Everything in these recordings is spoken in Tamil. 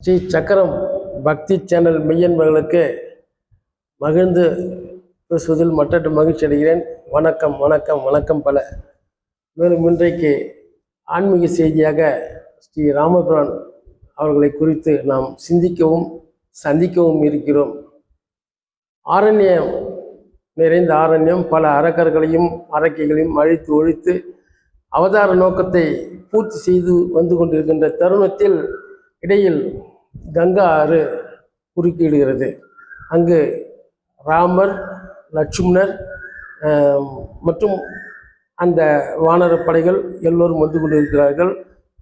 ஸ்ரீ சக்கரம் பக்தி சேனல் மெய்யன்பர்களுக்கு மகிழ்ந்து பேசுவதில் மற்றற்ற மகிழ்ச்சி அடைகிறேன். வணக்கம் வணக்கம் வணக்கம் பல. மேலும் இன்றைக்கு ஆன்மீக செய்தியாக ஸ்ரீ ராமபுரான் அவர்களை குறித்து நாம் சிந்திக்கவும் சந்திக்கவும் இருக்கிறோம். ஆரண்யம் நிறைந்த ஆரண்யம் பல அரக்கர்களையும் அரக்கைகளையும் அழித்து ஒழித்து அவதார நோக்கத்தை பூர்த்தி செய்து வந்து கொண்டிருக்கின்ற தருணத்தில் இடையில் கங்கா ஆறு குறுக்கிடுகிறது. அங்கு ராமர் லட்சுமணர் மற்றும் அந்த வானரப்படைகள் எல்லோரும் வந்து கொண்டிருக்கிறார்கள்.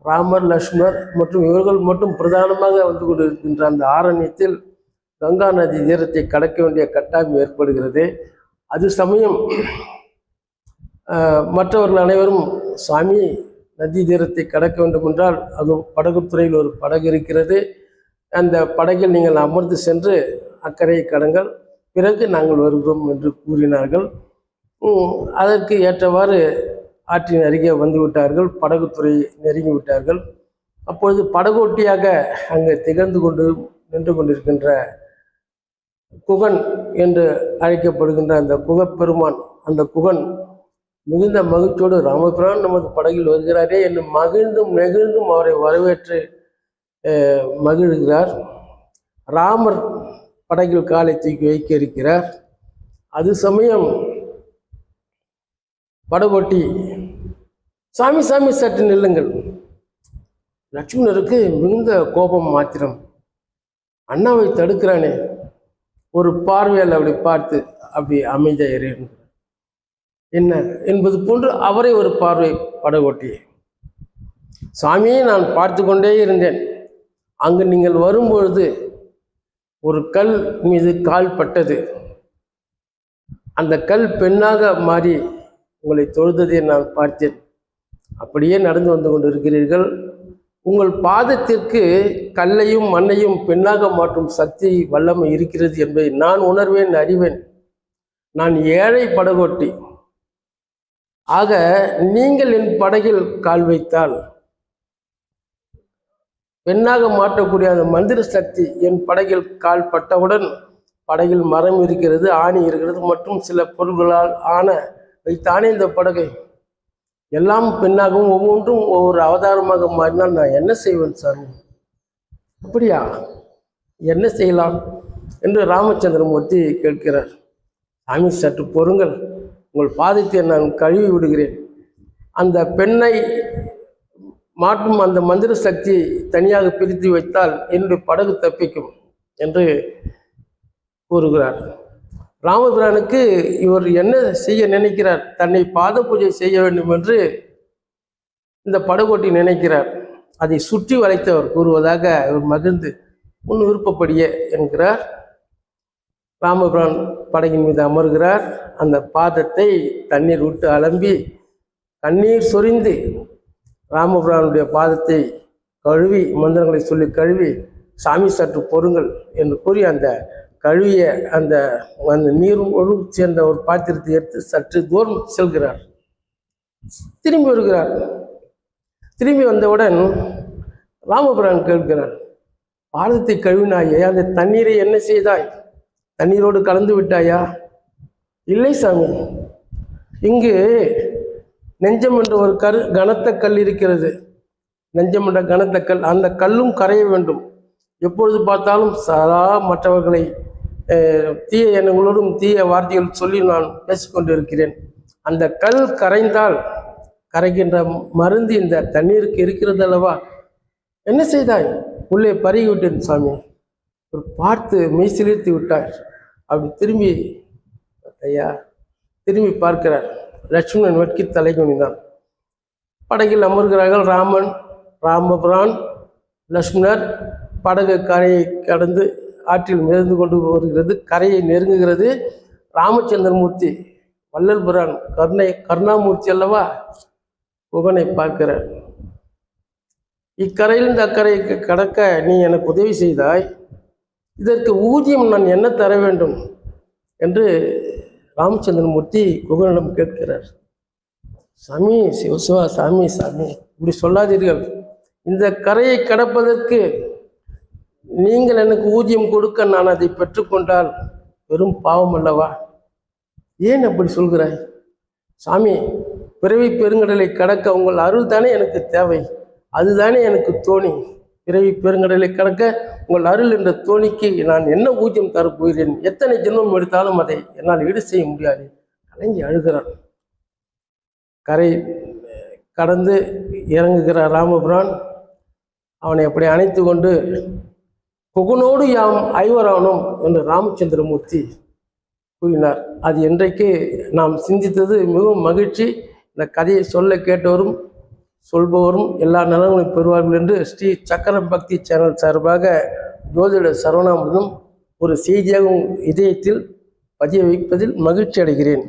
ராமர் லட்சுமணர் மற்றும் இவர்கள் மட்டும் பிரதானமாக வந்து கொண்டிருக்கின்ற அந்த ஆரண்யத்தில் கங்கா நதி தீரத்தை கடக்க வேண்டிய கட்டாயம் ஏற்படுகிறது. அது சமயம் மற்றவர்கள் அனைவரும் சாமி நதி தீரத்தை கடக்க வேண்டும் என்றால் அது படகுத்துறையில் ஒரு படகு இருக்கிறது. அந்த படகில் நீங்கள் அமர்ந்து சென்று அக்கறையை கடங்கள். பிறகு நாங்கள் வருகிறோம் என்று கூறினார்கள். அதற்கு ஏற்றவாறு ஆற்றின் அருகே வந்து விட்டார்கள் படகுத்துறை நெருங்கி விட்டார்கள். அப்பொழுது படகோட்டியாக அங்கே திகழ்ந்து கொண்டு நின்று கொண்டிருக்கின்ற குகன் என்று அழைக்கப்படுகின்ற அந்த குகப்பெருமான் அந்த குகன் மிகுந்த மகிழ்ச்சியோடு ராமபிரான் நமது படகில் வருகிறாரே என்று மகிழ்ந்தும் நெகிழ்ந்தும் அவரை வரவேற்று மகிழ்கிறார். ராமர் படகில் காலை தூக்கி வைக்க இருக்கிறார் அது சமயம் படகோட்டி சாமி சாமி சற்று நில்லுங்கள். லட்சுமணருக்கு மிகுந்த கோபம் மாத்திரம். அண்ணாவை தடுக்கிறானே. ஒரு பார்வையால் அப்படி பார்த்து அப்படி அமைதியாக என்ன? என்பது போன்று அவரை ஒரு பார்வை படகோட்டி சாமியை நான் பார்த்து கொண்டே இருந்தேன். அங்கு நீங்கள் வரும்பொழுது ஒரு கல் மீது கால் பட்டது. அந்த கல் பெண்ணாக மாறி உங்களை தொழுததை நான் பார்த்தேன். அப்படியே நடந்து வந்து கொண்டிருக்கிறீர்கள். உங்கள் பாதத்திற்கு கல்லையும் மண்ணையும் பெண்ணாக மாற்றும் சக்தி வல்லமை இருக்கிறது என்பதை நான் உணர்வேன் அறிவேன். நான் ஏழை படகோட்டி. ஆக நீங்கள் என் படகில் கால் வைத்தால் பெண்ணாக மாற்றக்கூடிய அந்த மந்திர சக்தி என் படகில் கால் பட்டவுடன் படகில் மரம் இருக்கிறது ஆணி இருக்கிறது மற்றும் சில பொருள்களால் ஆன வைத்தானே இந்த படகை. எல்லாம் பெண்ணாகவும் ஒவ்வொன்றும் ஒவ்வொரு அவதாரமாக மாறினால் நான் என்ன செய்வேன் சாமி? அப்படியா? என்ன செய்யலாம்? என்று ராமச்சந்திரமூர்த்தி கேட்கிறார். சாமி சற்று பொறுங்கள். உங்கள் பாதத்தை நான் கழுவி விடுகிறேன். அந்த பெண்ணை மாற்றும் அந்த மந்திர சக்தியை தனியாக பிரித்து வைத்தால் என்னுடைய படகு தப்பிக்கும் என்று கூறுகிறார். ராமபிரானுக்கு இவர் என்ன செய்ய நினைக்கிறார்? தன்னை பாத பூஜை செய்ய வேண்டும் என்று இந்த படகோட்டி நினைக்கிறார். அதை சுற்றி வளைத்து அவர் கூறுவதாக அவர் மகிழ்ந்து உன் விருப்பப்படியே என்கிறார். ராமபிரான் படகின் மீது அமர்கிறார். அந்த பாதத்தை தண்ணீர் விட்டு அலம்பி கண்ணீர் சொரிந்து ராமபிரானுடைய பாதத்தை கழுவி மந்திரங்களை சொல்லி கழுவி சாமி சற்று பொறுங்கள் என்று கூறி அந்த கழுவிய அந்த அந்த நீரோடு சேர்ந்த ஒரு பாத்திரத்தை எடுத்து சற்று தூரம் செல்கிறார். திரும்பி வருகிறார். திரும்பி வந்தவுடன் ராமபிரான் கேட்கிறார் பாதத்தை கழுவினாயே அந்த தண்ணீரை என்ன செய்தாய்? தண்ணீரோடு கலந்து விட்டாயா? இல்லை சாமி இங்கு நெஞ்சம் என்ற ஒரு கரு கனத்த கல் இருக்கிறது. நெஞ்சம் என்ற கனத்த கல் அந்த கல்லும் கரைய வேண்டும். எப்பொழுது பார்த்தாலும் சதா மற்றவர்களை தீய எண்ணங்களோடும் தீய வார்த்தைகள் சொல்லி நான் பேசிக்கொண்டு இருக்கிறேன் அந்த கல் கரைந்தால் கரைகின்ற மருந்து இந்த தண்ணீருக்கு இருக்கிறது அல்லவா? என்ன செய்தாய்? உள்ளே பருகி விட்டேன் சாமி. ஒரு பார்த்து மெய் விட்டார் அப்படி திரும்பி ஐயா திரும்பி பார்க்கிறார். லட்சுமணன் வெட்கி தலை குனிந்தான். படகில் அமர்கிறார்கள் ராமன் ராமபுரான் லட்சுமணர். படகு கரையை கடந்து ஆற்றில் மிதந்து கொண்டு வருகிறது. கரையை நெருங்குகிறது ராமச்சந்திரமூர்த்தி வள்ளல் புரான் கருணை கருணாமூர்த்தி அல்லவா? புகனை பார்க்கிறார். இக்கரையிலிருந்து அக்கறைக்கு கடக்க நீ எனக்கு உதவி செய்தாய். இதற்கு ஊதியம் நான் என்ன தர வேண்டும்? என்று ராமச்சந்திரமூர்த்தி குகனிடம் கேட்கிறார் சாமி சிவசிவா சாமி சாமி இப்படி சொல்லாதீர்கள். இந்த கரையை கடப்பதற்கு நீங்கள் எனக்கு ஊதியம் கொடுக்க நான் அதை பெற்றுக்கொண்டால் வெறும் பாவம் அல்லவா? ஏன் அப்படி சொல்கிறாய்? சாமி பிறவி பெருங்கடலை கடக்க உங்கள் அருள் தானே எனக்கு தேவை. அதுதானே எனக்கு தோணி. இறைவி பெருங்கடலை கடக்க உங்கள் அருள் என்ற தோணிக்கு நான் என்ன ஊதியம் தரப்போகிறேன்? எத்தனை ஜென்மம் எடுத்தாலும் அதை என்னால் ஈடு செய்ய முடியாது. கலங்கி அழுகிறார் கரை கடந்து இறங்குகிறார் ராமபுரான் அவனை அப்படி அணைத்து கொண்டு குகனோடு யாம் ஐவரானோம் என்று ராமச்சந்திரமூர்த்தி கூறினார். அது இன்றைக்கு நாம் சிந்தித்தது மிகவும் மகிழ்ச்சி. இந்த கதையை சொல்ல கேட்டவரும் சொல்பவரும் எல்லா நலன்களையும் பெறுவார்கள் என்று ஸ்ரீ சக்கர பக்தி சேனல் சார்பாக ஜோதிட சரவணாமனும் ஒரு செய்தியாகவும் இதயத்தில் பதிய வைப்பதில் மகிழ்ச்சி அடைகிறேன்.